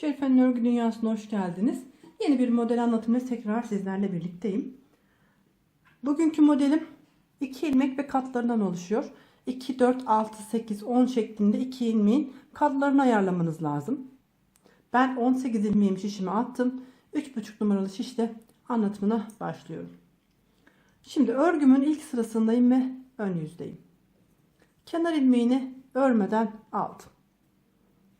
Şerife'nin örgü dünyasına hoş geldiniz. Yeni bir model anlatımıyla tekrar sizlerle birlikteyim. Bugünkü modelim 2 ilmek ve katlarından oluşuyor. 2, 4, 6, 8, 10 şeklinde 2 ilmeğin katlarını ayarlamanız lazım. Ben 18 ilmeğimi şişime attım. 3,5 numaralı şişle anlatımına başlıyorum. Şimdi örgümün ilk sırasındayım ve ön yüzdeyim. Kenar ilmeğini örmeden aldım.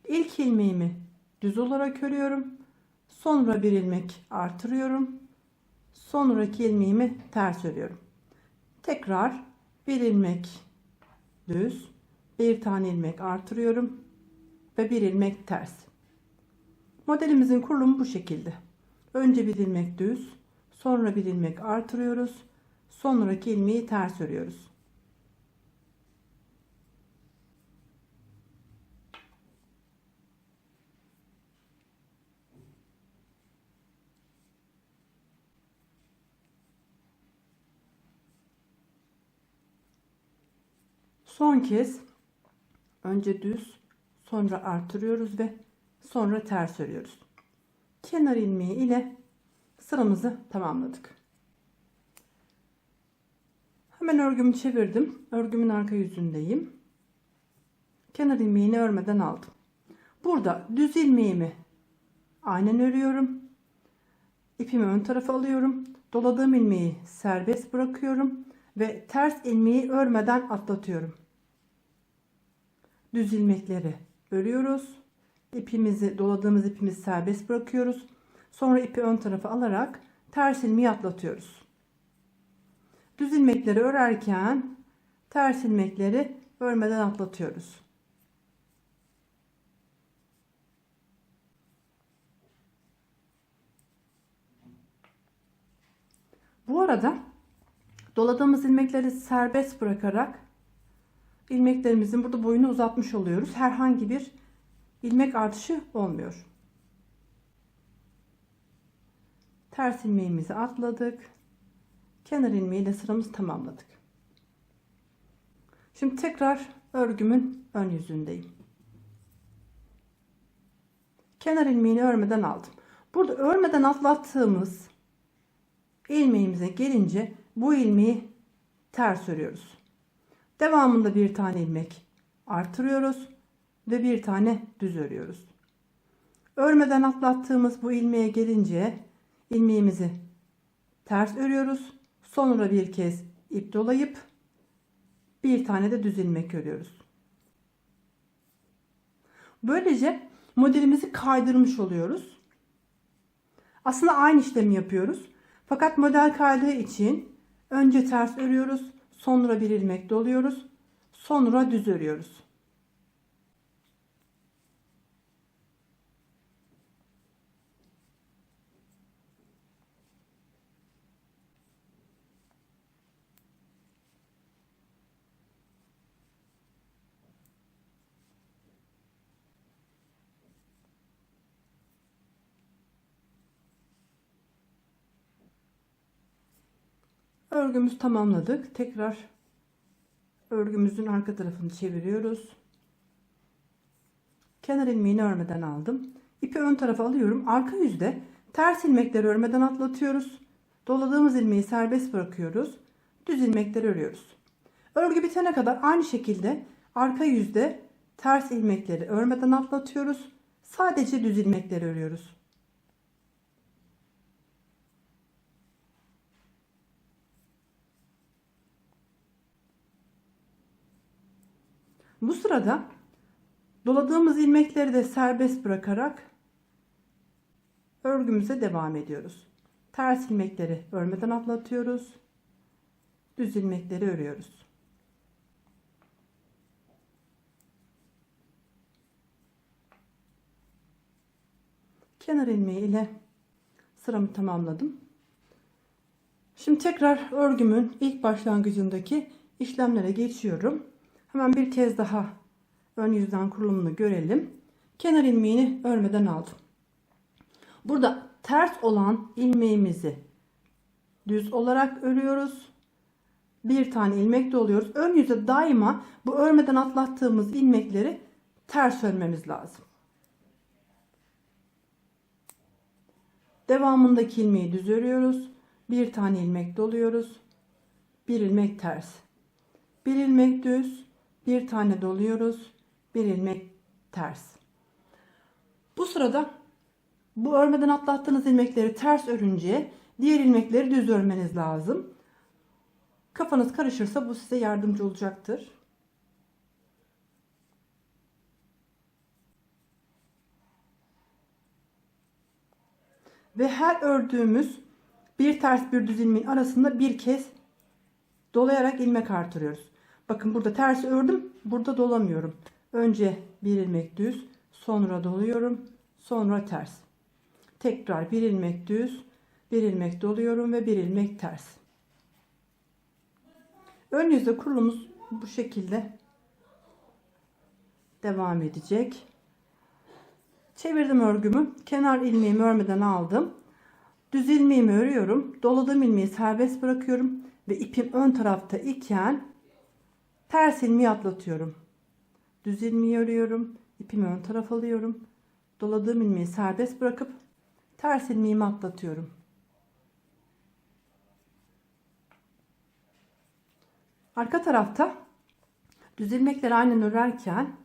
İlk ilmeğimi düz olarak örüyorum. Sonra bir ilmek artırıyorum. Sonraki ilmeğimi ters örüyorum. Tekrar bir ilmek düz, bir tane ilmek artırıyorum ve bir ilmek ters. Modelimizin kurulumu bu şekilde. Önce bir ilmek düz, sonra bir ilmek artırıyoruz. Sonraki ilmeği ters örüyoruz. Son kez önce düz, sonra artırıyoruz ve sonra ters örüyoruz. Kenar ilmeği ile sıramızı tamamladık. Hemen örgümü çevirdim. Örgümün arka yüzündeyim. Kenar ilmeğini örmeden aldım. Burada düz ilmeğimi aynen örüyorum. İpimi ön tarafa alıyorum. Doladığım ilmeği serbest bırakıyorum ve ters ilmeği örmeden atlatıyorum. Düz ilmekleri örüyoruz. İpimizi doladığımız ipimizi serbest bırakıyoruz. Sonra ipi ön tarafa alarak ters ilmeği atlatıyoruz. Düz ilmekleri örerken ters ilmekleri örmeden atlatıyoruz. Bu arada doladığımız ilmekleri serbest bırakarak ilmeklerimizin burada boyunu uzatmış oluyoruz. Herhangi bir ilmek artışı olmuyor. Ters ilmeğimizi atladık. Kenar ilmeğiyle sıramızı tamamladık. Şimdi tekrar örgümün ön yüzündeyim. Kenar ilmeğini örmeden aldım. Burada örmeden atlattığımız ilmeğimize gelince bu ilmeği ters örüyoruz. Devamında bir tane ilmek artırıyoruz ve bir tane düz örüyoruz. Örmeden atlattığımız bu ilmeğe gelince ilmeğimizi ters örüyoruz. Sonra bir kez ip dolayıp bir tane de düz ilmek örüyoruz. Böylece modelimizi kaydırmış oluyoruz. Aslında aynı işlemi yapıyoruz. Fakat model kaydığı için önce ters örüyoruz, sonra bir ilmek doluyoruz, sonra düz örüyoruz. Örgümüzü tamamladık. Tekrar örgümüzün arka tarafını çeviriyoruz. Kenar ilmeğini örmeden aldım. İpi ön tarafa alıyorum. Arka yüzde ters ilmekleri örmeden atlatıyoruz. Doladığımız ilmeği serbest bırakıyoruz. Düz ilmekleri örüyoruz. Örgü bitene kadar aynı şekilde arka yüzde ters ilmekleri örmeden atlatıyoruz. Sadece düz ilmekleri örüyoruz. Bu sırada doladığımız ilmekleri de serbest bırakarak örgümüze devam ediyoruz. Ters ilmekleri örmeden atlatıyoruz. Düz ilmekleri örüyoruz. Kenar ilmeği ile sıramı tamamladım. Şimdi tekrar örgümün ilk başlangıcındaki işlemlere geçiyorum. Hemen bir kez daha ön yüzden kurulumunu görelim. Kenar ilmeğini örmeden aldım. Burada ters olan ilmeğimizi düz olarak örüyoruz. Bir tane ilmek doluyoruz. Ön yüze daima bu örmeden atlattığımız ilmekleri ters örmemiz lazım. Devamındaki ilmeği düz örüyoruz. Bir tane ilmek doluyoruz. Bir ilmek ters. Bir ilmek düz. Bir tane doluyoruz. Bir ilmek ters. Bu sırada bu örmeden atlattığınız ilmekleri ters örünce diğer ilmekleri düz örmeniz lazım. Kafanız karışırsa bu size yardımcı olacaktır. Ve her ördüğümüz bir ters bir düz ilmeğin arasında bir kez dolayarak ilmek artırıyoruz. Bakın burada ters ördüm. Burada dolamıyorum. Önce bir ilmek düz, sonra doluyorum, sonra ters. Tekrar bir ilmek düz, bir ilmek doluyorum ve bir ilmek ters. Ön yüzde kurulumuz bu şekilde devam edecek. Çevirdim örgümü. Kenar ilmeğimi örmeden aldım. Düz ilmeğimi örüyorum. Doladığım ilmeği serbest bırakıyorum ve ipim ön tarafta iken ters ilmeği atlatıyorum. Düz ilmeği örüyorum. ipimi ön tarafa alıyorum. Doladığım ilmeği serbest bırakıp ters ilmeğimi atlatıyorum. Arka tarafta düz ilmekleri aynen örerken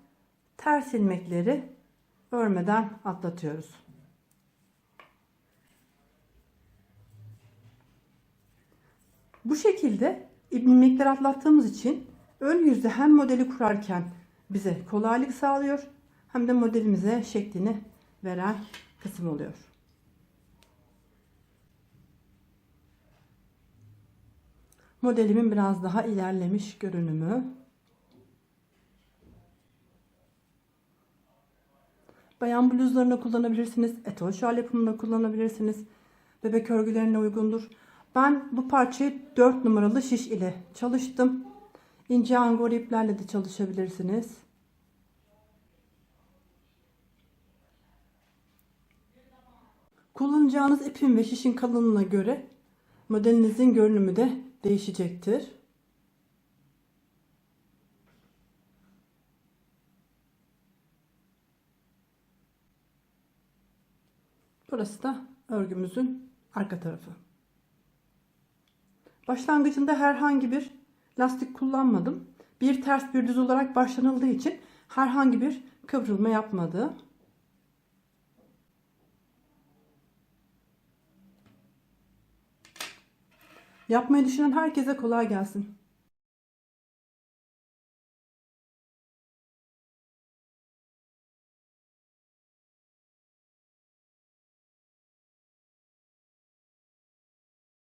ters ilmekleri örmeden atlatıyoruz. Bu şekilde ilmekleri atlattığımız için ön yüzde hem modeli kurarken bize kolaylık sağlıyor hem de modelimize şeklini veren kısım oluyor. Modelimin biraz daha ilerlemiş görünümü. Bayan bluzlarına kullanabilirsiniz. Etol şal yapımında kullanabilirsiniz. Bebek örgülerine uygundur. Ben bu parçayı 4 numaralı şiş ile çalıştım. İnce angor iplerle de çalışabilirsiniz. Kullanacağınız ipin ve şişin kalınlığına göre modelinizin görünümü de değişecektir. Burası da örgümüzün arka tarafı. Başlangıcında herhangi bir lastik kullanmadım. Bir ters bir düz olarak başlanıldığı için herhangi bir kıvrılma yapmadı. Yapmayı düşünen herkese kolay gelsin.